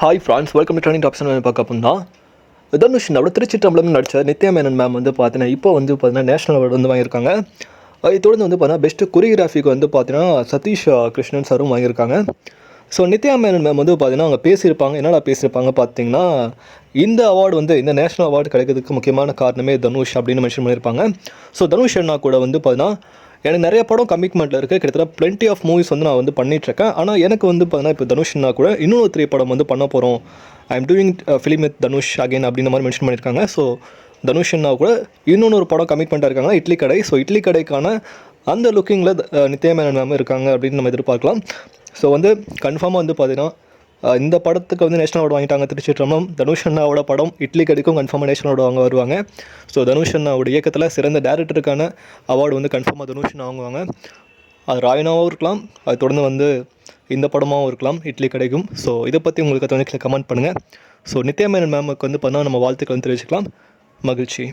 Hi friends welcome to training tops பார்க்க அப்படின்னா தனுஷ் அவரோட திருச்சிற்றம்பலம் நடித்த நித்யா மேனன் மேம் வந்து பார்த்தீங்கன்னா இப்போ வந்து பார்த்தீங்கன்னா நேஷனல் அவார்டு வந்து வாங்கியிருக்காங்க. அதை தொடர்ந்து வந்து பார்த்தீங்கன்னா பெஸ்ட்டு கொரியோகிராஃபிக்கு வந்து பார்த்தீங்கன்னா சதீஷ் கிருஷ்ணன் சாரும் வாங்கியிருக்காங்க. ஸோ நித்யா மேனன் மேம் வந்து பார்த்தீங்கன்னா அவங்க பேசியிருப்பாங்க. என்னடா பேசியிருப்பாங்க பார்த்தீங்கன்னா இந்த அவார்டு வந்து இந்த நேஷனல் அவார்டு கிடைக்கிறதுக்கு முக்கியமான காரணமே தனுஷ் அப்படின்னு மென்ஷன் பண்ணியிருப்பாங்க. ஸோ தனுஷ் அண்ணா கூட வந்து பார்த்தீங்கன்னா எனக்கு நிறைய படம் கமிட்மெண்ட்டில் இருக்குது கிட்டத்தட்ட plenty ஆஃப் மூவிஸ் வந்து நான் வந்து பண்ணிகிட்ருக்கேன் ஆனால் எனக்கு வந்து பார்த்தீங்கன்னா இப்போ தனுஷ்னா கூட இன்னொரு த்ரீ படம் வந்து பண்ண போகிறோம் I am doing film with Dhanush again அப்படின்ற மாதிரி மென்ஷன் பண்ணியிருக்காங்க. ஸோ தனுஷ்னா கூட இன்னொன்று ஒரு படம் கமிட்மெண்ட்டாக இருக்காங்க. இட்லி கடை. ஸோ இட்லி கடைக்கான அந்த லுக்கிங்கில் நித்யா மேனன் மேம் இருக்காங்க அப்படின்னு நம்ம எதிர்பார்க்கலாம். ஸோ வந்து கன்ஃபார்மாக வந்து பார்த்தீங்கன்னா இந்த படத்துக்கு வந்து நேஷனல் அவார்டு வாங்கிட்டாங்க திருச்சிற்றம்பலம். தனுஷ் அண்ணாவோட படம் இட்லி கடிக்கும் கன்ஃபார்மாக நேஷனல் அவார்டு வாங்க வருவாங்க. ஸோ தனுஷ் அண்ணாவோட இயக்கத்தில் சிறந்த டேரக்டருக்கான அவார்டு வந்து கன்ஃபார்மாக தனுஷ் அண்ணா வாங்குவாங்க. அது ராயனாவும் இருக்கலாம். அது தொடர்ந்து வந்து இந்த படமாகவும் இருக்கலாம். இட்லி கிடைக்கும். ஸோ இதை பற்றி உங்களுக்கு தொலைக்கில் கமெண்ட் பண்ணுங்கள் ஸோ நித்யாமேனன் மேமுக்கு வந்து பண்ணால் நம்ம வாழ்த்துக்கள் வந்து தெரிவிச்சுக்கலாம். மகிழ்ச்சி.